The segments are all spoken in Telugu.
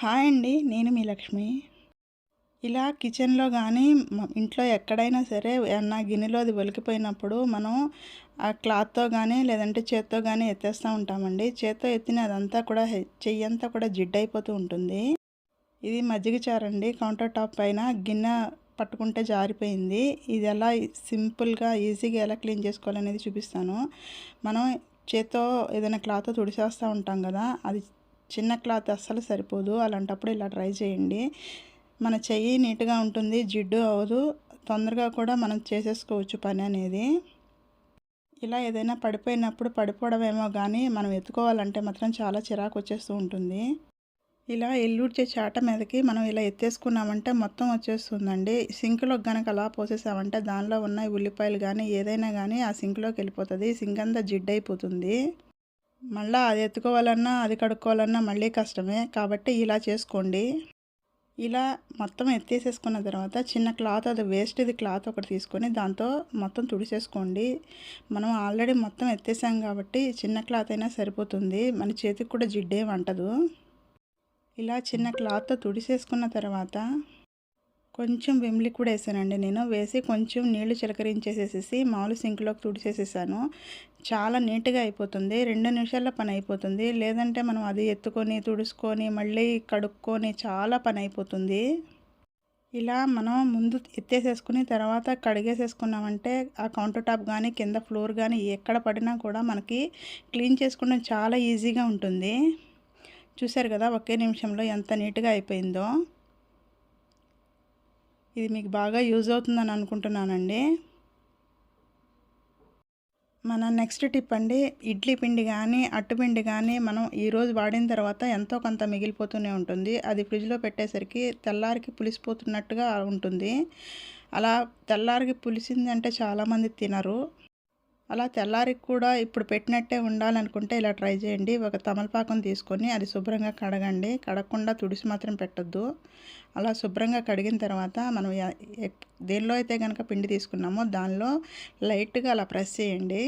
హాయ్ అండి నేను మీ లక్ష్మి. ఇలా కిచెన్లో కానీ ఇంట్లో ఎక్కడైనా సరే ఏమన్నా గిన్నెలో అది ఒలికిపోయినప్పుడు మనం ఆ క్లాత్తో కానీ లేదంటే చేత్తో కానీ ఎత్తేస్తూ ఉంటామండి. చేత్తో ఎత్తిన అదంతా కూడా చెయ్యి అంతా కూడా జిడ్డైపోతూ ఉంటుంది. ఇది మజ్జిగ చారండి. కౌంటర్ టాప్ పైన గిన్నె పట్టుకుంటే జారిపోయింది. ఇది ఎలా సింపుల్గా ఈజీగా ఎలా క్లీన్ చేసుకోవాలనేది చూపిస్తాను. మనం చేత్తో ఏదైనా క్లాత్ తుడిచేస్తూ ఉంటాం కదా అది చిన్న క్లాత్ అస్సలు సరిపోదు. అలాంటప్పుడు ఇలా ట్రై చేయండి. మన చెయ్యి నీట్గా ఉంటుంది జిడ్డు అవ్వదు. తొందరగా కూడా మనం చేసేసుకోవచ్చు పని అనేది. ఇలా ఏదైనా పడిపోయినప్పుడు పడిపోవడమేమో కానీ మనం ఎత్తుకోవాలంటే మాత్రం చాలా చిరాకు వచ్చేస్తూ ఉంటుంది. ఇలా ఎల్లుడ్చే చాట మీదకి మనం ఇలా ఎత్తేసుకున్నామంటే మొత్తం వచ్చేస్తుందండి. సింక్లో కనుక అలా పోసేసామంటే దానిలో ఉన్న ఉల్లిపాయలు కానీ ఏదైనా కానీ ఆ సింక్లోకి వెళ్ళిపోతుంది. సింక్ అంతా జిడ్డైపోతుంది. మళ్ళీ అది ఎత్తుకోవాలన్నా అది కడుక్కోవాలన్నా మళ్ళీ కష్టమే. కాబట్టి ఇలా చేసుకోండి. ఇలా మొత్తం ఎత్తేసేసుకున్న తర్వాత చిన్న క్లాత్ అది వేస్ట్ది క్లాత్ ఒకటి తీసుకొని దాంతో మొత్తం తుడిసేసుకోండి. మనం ఆల్రెడీ మొత్తం ఎత్తేసాం కాబట్టి చిన్న క్లాత్ అయినా సరిపోతుంది. మన చేతికి కూడా జిడ్డే వంటదు. ఇలా చిన్న క్లాత్తో తుడిసేసుకున్న తర్వాత కొంచెం విమ్ లిక్విడ్ వేసానండి నేను. వేసి కొంచెం నీళ్ళు చిలకరించేసేసి మామూలు సింక్లోకి తుడిచేసేసాను. చాలా నీట్గా అయిపోతుంది. రెండు నిమిషాల్లో పని అయిపోతుంది. లేదంటే మనం అది ఎత్తుకొని తుడుచుకొని మళ్ళీ కడుక్కొని చాలా పని అయిపోతుంది. ఇలా మనం ముందు ఎత్తేసేసుకుని తర్వాత కడిగేసేసుకున్నామంటే ఆ కౌంటర్ టాప్ కానీ కింద ఫ్లోర్ కానీ ఎక్కడ పడినా కూడా మనకి క్లీన్ చేసుకోవడం చాలా ఈజీగా ఉంటుంది. చూశారు కదా ఒకే నిమిషంలో ఎంత నీట్గా అయిపోయిందో. ఇది మీకు బాగా యూజ్ అవుతుందని అనుకుంటున్నానండి. మన నెక్స్ట్ టిప్ అండి ఇడ్లీ పిండి కానీ అట్టుపిండి కానీ మనం ఈరోజు వాడిన తర్వాత ఎంతో కొంత మిగిలిపోతూనే ఉంటుంది. అది ఫ్రిడ్జ్లో పెట్టేసరికి తెల్లారికి పులిసిపోతున్నట్టుగా ఉంటుంది. అలా తెల్లారికి పులిసింది అంటే చాలామంది తినరు. అలా తెల్లారికి కూడా ఇప్పుడు పెట్టినట్టే ఉండాలనుకుంటే ఇలా ట్రై చేయండి. ఒక తమలపాకం తీసుకొని అది శుభ్రంగా కడగండి. కడగకుండా తుడిసి మాత్రం పెట్టద్దు. అలా శుభ్రంగా కడిగిన తర్వాత మనం దేనిలో అయితే కనుక పిండి తీసుకున్నామో దానిలో లైట్గా అలా ప్రెస్ చేయండి.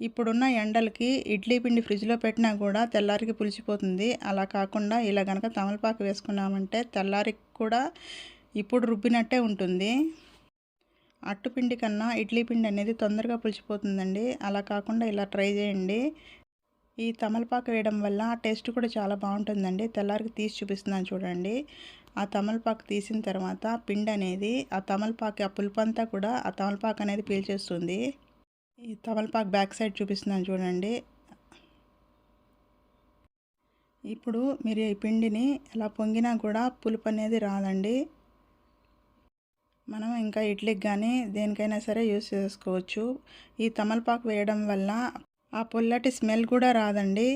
ఇప్పుడున్న ఎండలకి ఇడ్లీ పిండి ఫ్రిడ్జ్లో పెట్టినా కూడా తెల్లారికి పులిచిపోతుంది అలా కాకుండా ఇలా కనుక తమలపాకు వేసుకున్నామంటే తెల్లారికి కూడా ఇప్పుడు రుబ్బినట్టే ఉంటుంది. అట్టుపిండి కన్నా ఇడ్లీ పిండి అనేది తొందరగా పులిచిపోతుందండి. అలా కాకుండా ఇలా ట్రై చేయండి. ఈ తమలపాకు వేయడం వల్ల టేస్ట్ కూడా చాలా బాగుంటుందండి. తెల్లారికి తీసి చూపిస్తున్నాను చూడండి. ఆ తమలపాకు తీసిన తర్వాత పిండి అనేది ఆ తమలపాకు ఆ పులుపంతా కూడా ఆ తమలపాకు అనేది పీల్చేస్తుంది. ఈ తమలపాకు బ్యాక్ సైడ్ చూపిస్తున్నాను చూడండి. ఇప్పుడు మీరు ఈ పిండిని ఎలా పొంగినా కూడా పులుపు అనేది రాదండి. మనం ఇంకా ఇడ్లీకి కానీ దేనికైనా సరే యూస్ చేసుకోవచ్చు. ఈ తమలపాకు వేయడం వల్ల ఆ పుల్లటి స్మెల్ కూడా రాదండి.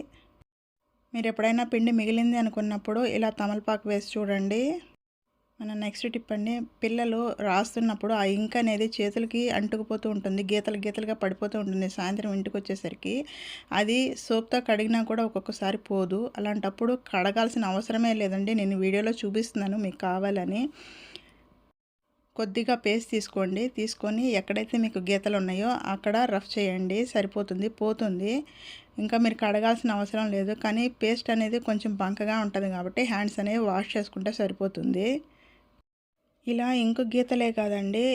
మీరు ఎప్పుడైనా పిండి మిగిలింది అనుకున్నప్పుడు ఇలా తమలపాకు వేసి చూడండి. మన నెక్స్ట్ టిప్ అండి పిల్లలు రాస్తున్నప్పుడు ఆ ఇంక్ అనేది చేతులకి అంటుకుపోతూ ఉంటుంది గీతలు గీతలుగా పడిపోతూ ఉంటుంది సాయంత్రం ఇంటికి వచ్చేసరికి. అది సోప్తో కడిగినా కూడా ఒక్కొక్కసారి పోదు. అలాంటప్పుడు కడగాల్సిన అవసరమే లేదండి. నేను వీడియోలో చూపిస్తున్నాను మీకు కావాలని. కొద్దిగా పేస్ట్ తీసుకోండి. తీసుకొని ఎక్కడైతే మీకు గీతలు ఉన్నాయో అక్కడ రఫ్ చేయండి. సరిపోతుంది పోతుంది. ఇంకా మీరు కడగాల్సిన అవసరం లేదు. కానీ పేస్ట్ అనేది కొంచెం బంకగా ఉంటుంది కాబట్టి హ్యాండ్స్ అనేవి వాష్ చేసుకుంటే సరిపోతుంది. ఇలా ఇంకు గీతలే కాదండి.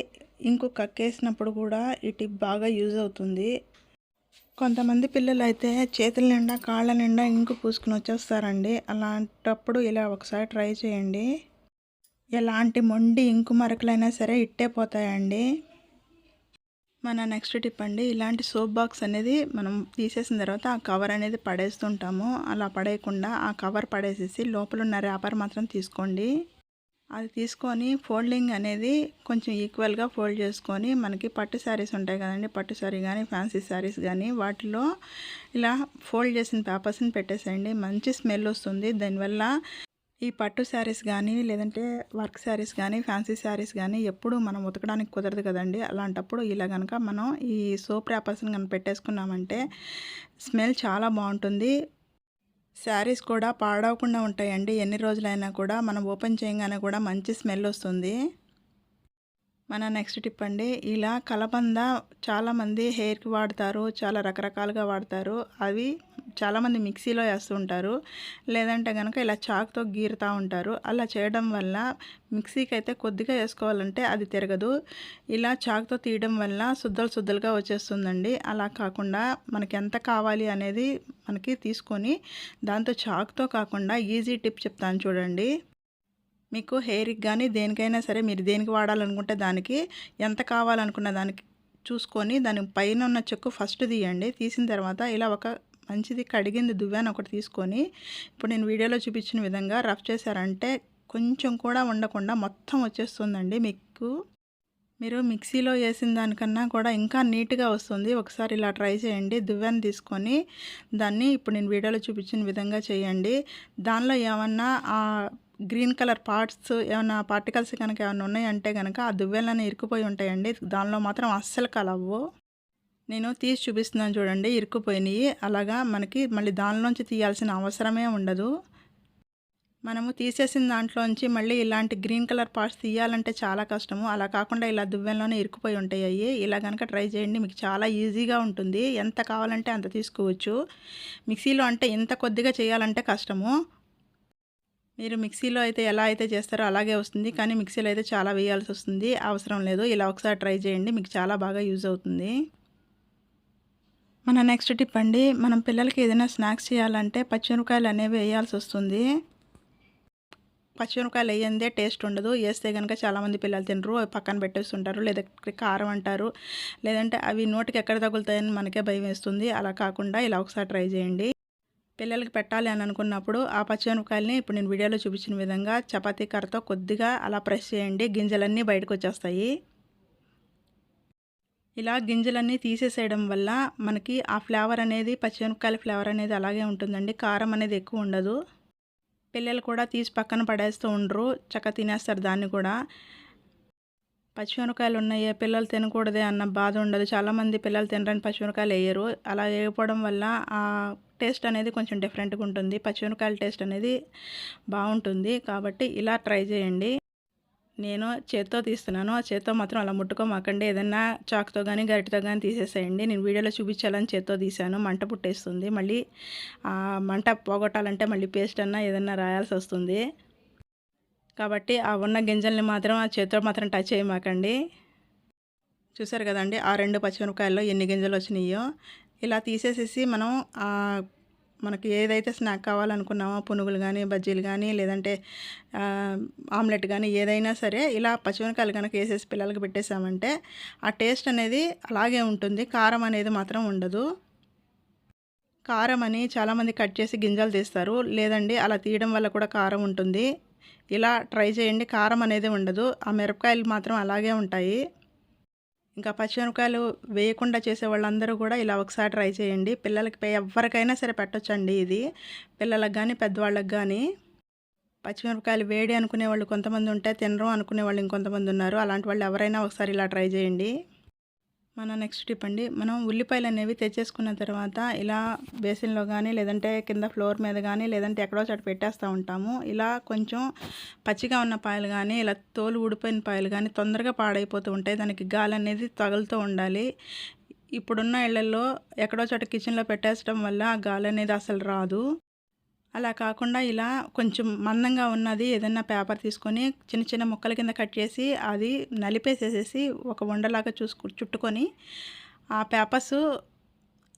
ఇంకు కక్కేసినప్పుడు కూడా ఈ టిప్ బాగా యూజ్ అవుతుంది. కొంతమంది పిల్లలు అయితే చేతుల నిండా కాళ్ళ నిండా ఇంకు పూసుకుని వచ్చేస్తారండి. అలాంటప్పుడు ఇలా ఒకసారి ట్రై చేయండి. ఎలాంటి మొండి ఇంకు మరకలైనా సరే ఇట్టే పోతాయండి. మన నెక్స్ట్ టిప్ అండి ఇలాంటి సోప్ బాక్స్ అనేది మనం తీసేసిన తర్వాత ఆ కవర్ అనేది పడేస్తుంటాము. అలా పడేయకుండా ఆ కవర్ పడేసేసి లోపల ఉన్న ర్యాపర్ మాత్రం తీసుకోండి. అది తీసుకొని ఫోల్డింగ్ అనేది కొంచెం ఈక్వల్గా ఫోల్డ్ చేసుకొని మనకి పట్టు శారీస్ ఉంటాయి కదండి పట్టు శారీ కానీ ఫ్యాన్సీ శారీస్ కానీ వాటిలో ఇలా ఫోల్డ్ చేసిన పేపర్స్ని పెట్టేసేయండి. మంచి స్మెల్ వస్తుంది. దానివల్ల ఈ పట్టు శారీస్ కానీ లేదంటే వర్క్ శారీస్ కానీ ఫ్యాన్సీ శారీస్ కానీ ఎప్పుడు మనం ఉతకడానికి కుదరదు కదండి. అలాంటప్పుడు ఇలా కనుక మనం ఈ సోప్ ర్యాపర్స్ని కనుక పెట్టేసుకున్నామంటే స్మెల్ చాలా బాగుంటుంది. శారీస్ కూడా పాడవకుండా ఉంటాయండి. ఎన్ని రోజులైనా కూడా మనం ఓపెన్ చేయగానే కూడా మంచి స్మెల్ వస్తుంది. మన నెక్స్ట్ టిప్ అండి. ఇలా కలబంద చాలామంది హెయిర్కి వాడతారు చాలా రకరకాలుగా వాడతారు. అవి చాలామంది మిక్సీలో వేస్తూ ఉంటారు లేదంటే కనుక ఇలా చాక్తో గీరుతూ ఉంటారు. అలా చేయడం వల్ల మిక్సీకి అయితే కొద్దిగా వేసుకోవాలంటే అది తిరగదు. ఇలా చాక్తో తీయడం వల్ల శుద్ధలు శుద్ధలుగా వచ్చేస్తుందండి. అలా కాకుండా మనకి ఎంత కావాలి అనేది మనకి తీసుకొని దాంతో చాక్తో కాకుండా ఈజీ టిప్ చెప్తాను చూడండి. మీకు హెయిర్కి కానీ దేనికైనా సరే మీరు దేనికి వాడాలనుకుంటే దానికి ఎంత కావాలనుకున్న దానికి చూసుకొని దాని పైన ఉన్న చెక్కు ఫస్ట్ తీయండి. తీసిన తర్వాత ఇలా ఒక మంచిది కడిగింది దువ్వాను ఒకటి తీసుకొని ఇప్పుడు నేను వీడియోలో చూపించిన విధంగా రఫ్ చేశారంటే కొంచెం కూడా ఉండకుండా మొత్తం వచ్చేస్తుందండి మీకు. మీరు మిక్సీలో వేసిన దానికన్నా కూడా ఇంకా నీట్గా వస్తుంది. ఒకసారి ఇలా ట్రై చేయండి. దువ్వాన్ని తీసుకొని దాన్ని ఇప్పుడు నేను వీడియోలో చూపించిన విధంగా చేయండి. దానిలో ఏమన్నా గ్రీన్ కలర్ పార్ట్స్ ఏమైనా పార్టికల్స్ కనుక ఏమైనా ఉన్నాయంటే కనుక ఆ దువ్వెలన్నీ ఇరుక్కుపోయి ఉంటాయండి. దానిలో మాత్రం అస్సలు కలవు నేను తీసి చూపిస్తున్నాను చూడండి ఇరుక్కుపోయినాయి. అలాగా మనకి మళ్ళీ దానిలోంచి తీయాల్సిన అవసరమే ఉండదు. మనము తీసేసిన దాంట్లోంచి మళ్ళీ ఇలాంటి గ్రీన్ కలర్ పార్ట్స్ తీయాలంటే చాలా కష్టము. అలా కాకుండా ఇలా దువ్వెంలోనే ఇరుక్కుపోయి ఉంటాయి అవి ఇలా కనుక ట్రై చేయండి మీకు చాలా ఈజీగా ఉంటుంది. ఎంత కావాలంటే అంత తీసుకోవచ్చు. మిక్సీలో అంటే ఎంత కొద్దిగా చేయాలంటే కష్టము. మీరు మిక్సీలో అయితే ఎలా అయితే చేస్తారో అలాగే వస్తుంది. కానీ మిక్సీలో అయితే చాలా వేయాల్సి వస్తుంది. అవసరం లేదు. ఇలా ఒకసారి ట్రై చేయండి. మీకు చాలా బాగా యూజ్ అవుతుంది. మన నెక్స్ట్ టిప్ అండి. మనం పిల్లలకి ఏదైనా స్నాక్స్ చేయాలంటే పచ్చిమిరపకాయలు అనేవి వేయాల్సి వస్తుంది. పచ్చిమిరపకాయలు వేయందే టేస్ట్ ఉండదు. వేస్తే కనుక చాలామంది పిల్లలు తినరు. పక్కన పెట్టేస్తుంటారు. లేదా కారం అంటారు. లేదంటే అవి నోటికి ఎక్కడ తగులుతాయని మనకే భయం వేస్తుంది. అలా కాకుండా ఇలా ఒకసారి ట్రై చేయండి. పిల్లలకి పెట్టాలి అని అనుకున్నప్పుడు ఆ పచ్చిమిరపకాయలని ఇప్పుడు నేను వీడియోలో చూపించిన విధంగా చపాతీ కర్రతో కొద్దిగా అలా ప్రెస్ చేయండి. గింజలన్నీ బయటకు వచ్చేస్తాయి. ఇలా గింజలన్నీ తీసేసేయడం వల్ల మనకి ఆ ఫ్లేవర్ అనేది పచ్చిమిరపకాయల ఫ్లేవర్ అనేది అలాగే ఉంటుందండి. కారం అనేది ఎక్కువ ఉండదు. పిల్లలు కూడా తీసి పక్కన పడేస్తూ ఉండరు. చక్క తినేస్తారు దాన్ని కూడా. పచ్చిమిరకాయలు ఉన్నాయి. పిల్లలు తినకూడదే అన్న బాధ ఉండదు. చాలామంది పిల్లలు తినరని పచ్చిమిరకాయలు వేయరు. అలా వేయకపోవడం వల్ల ఆ టేస్ట్ అనేది కొంచెం డిఫరెంట్గా ఉంటుంది. పచ్చిమిరకాయల టేస్ట్ అనేది బాగుంటుంది. కాబట్టి ఇలా ట్రై చేయండి. నేను చేత్తో తీస్తున్నాను. ఆ చేత్తో మాత్రం అలా ముట్టుకోమాకండి. ఏదన్నా చాక్తో కానీ గరిటతో కానీ తీసేసేయండి. నేను వీడియోలో చూపించాలని చేత్తో తీసాను మంట పుట్టేస్తుంది. మళ్ళీ మంట పోగొట్టాలంటే మళ్ళీ పేస్ట్ అన్నా ఏదన్నా రాయాల్సి వస్తుంది. కాబట్టి ఆ ఉన్న గింజల్ని మాత్రం ఆ చేత్తో మాత్రం టచ్ చేయమాకండి. చూసారు కదండి? ఆ రెండు పచ్చిమిరపకాయల్లో ఎన్ని గింజలు వచ్చినాయో. ఇలా తీసేసేసి మనం మనకి ఏదైతే స్నాక్ కావాలనుకున్నామో పునుగులు కానీ బజ్జీలు కానీ లేదంటే ఆమ్లెట్ కానీ ఏదైనా సరే ఇలా పచ్చిమిరకాయలు కనుక వేసేసి పిల్లలకి పెట్టేసామంటే ఆ టేస్ట్ అనేది అలాగే ఉంటుంది. కారం అనేది మాత్రం ఉండదు. కారం అని చాలామంది కట్ చేసి గింజలు తీస్తారు. లేదండి అలా తీయడం వల్ల కూడా కారం ఉంటుంది. ఇలా ట్రై చేయండి. కారం అనేది ఉండదు. ఆ మిరపకాయలు మాత్రం అలాగే ఉంటాయి. ఇంకా పచ్చిమిరపకాయలు వేయకుండా చేసే వాళ్ళందరూ కూడా ఇలా ఒకసారి ట్రై చేయండి. పిల్లలకి ఎవరికైనా సరే పెట్టొచ్చండి ఇది. పిల్లలకు కానీ పెద్దవాళ్ళకి కానీ పచ్చిమిరపకాయలు వేడి అనుకునే వాళ్ళు కొంతమంది ఉంటే తినరు అనుకునే వాళ్ళు ఇంకొంతమంది ఉన్నారు. అలాంటి వాళ్ళు ఎవరైనా ఒకసారి ఇలా ట్రై చేయండి. మన నెక్స్ట్ టిప్ అండి. మనం ఉల్లిపాయలు అనేవి తెచ్చేసుకున్న తర్వాత ఇలా బేసిన్లో కానీ లేదంటే కింద ఫ్లోర్ మీద కానీ లేదంటే ఎక్కడో చోట పెట్టేస్తూ ఉంటాము. ఇలా కొంచెం పచ్చిగా ఉన్న పాయలు కానీ ఇలా తోలు ఊడిపోయిన పాయలు కానీ తొందరగా పాడైపోతూ ఉంటాయి. దానికి గాలి అనేది తగులుతూ ఉండాలి. ఇప్పుడున్న ఇళ్ళలో ఎక్కడో చోట కిచెన్లో పెట్టేసడం వల్ల ఆ గాలి అనేది అసలు రాదు. అలా కాకుండా ఇలా కొంచెం మందంగా ఉన్నది ఏదైనా పేపర్ తీసుకొని చిన్న చిన్న ముక్కల కింద కట్ చేసి అది నలిపేసేసేసి ఒక వండలాగా చూసుకు చుట్టుకొని ఆ పేపర్స్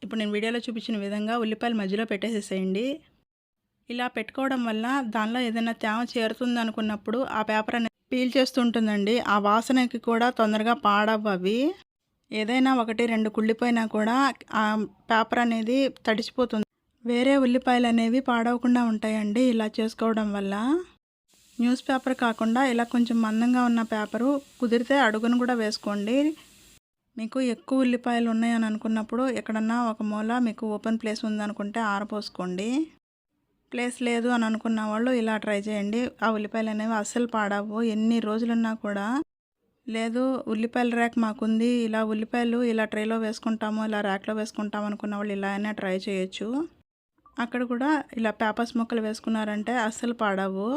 ఇప్పుడు నేను వీడియోలో చూపించిన విధంగా ఉల్లిపాయలు మధ్యలో పెట్టేసేసేయండి. ఇలా పెట్టుకోవడం వల్ల దానిలో ఏదైనా తేమ చేరుతుంది అనుకున్నప్పుడు ఆ పేపర్ అనేది పీల్ చేస్తుంటుందండి ఆ వాసనకి కూడా తొందరగా పాడవ్వవి. ఏదైనా ఒకటి రెండు కుళ్ళిపోయినా కూడా ఆ పేపర్ అనేది తడిచిపోతుంది వేరే ఉల్లిపాయలు అనేవి పాడవకుండా ఉంటాయండి ఇలా చేసుకోవడం వల్ల. న్యూస్ పేపర్ కాకుండా ఇలా కొంచెం మందంగా ఉన్న పేపరు కుదిరితే అడుగును కూడా వేసుకోండి. మీకు ఎక్కువ ఉల్లిపాయలు ఉన్నాయని అనుకున్నప్పుడు ఎక్కడన్నా ఒక మూల మీకు ఓపెన్ ప్లేస్ ఉందనుకుంటే ఆరపోసుకోండి ప్లేస్ లేదు అని అనుకున్న వాళ్ళు ఇలా ట్రై చేయండి. ఆ ఉల్లిపాయలు అనేవి అస్సలు పాడవు. ఎన్ని రోజులున్నా కూడా లేదు ఉల్లిపాయల ర్యాక్ మాకుంది ఇలా ఉల్లిపాయలు ఇలా ట్రేలో వేసుకుంటాము ఇలా ర్యాక్లో వేసుకుంటాము అనుకున్న వాళ్ళు ఇలా అయినా ట్రై చేయొచ్చు. అక్కడ కూడా ఇలా పేపర్స్ ముక్కలు వేసుకున్నారంటే అస్సలు పాడవు.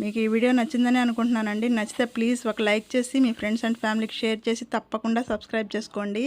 మీకు ఈ వీడియో నచ్చిందని అనుకుంటున్నానండి. నచ్చితే ప్లీజ్ ఒక లైక్ చేసి మీ ఫ్రెండ్స్ అండ్ ఫ్యామిలీకి షేర్ చేసి తప్పకుండా సబ్స్క్రైబ్ చేసుకోండి.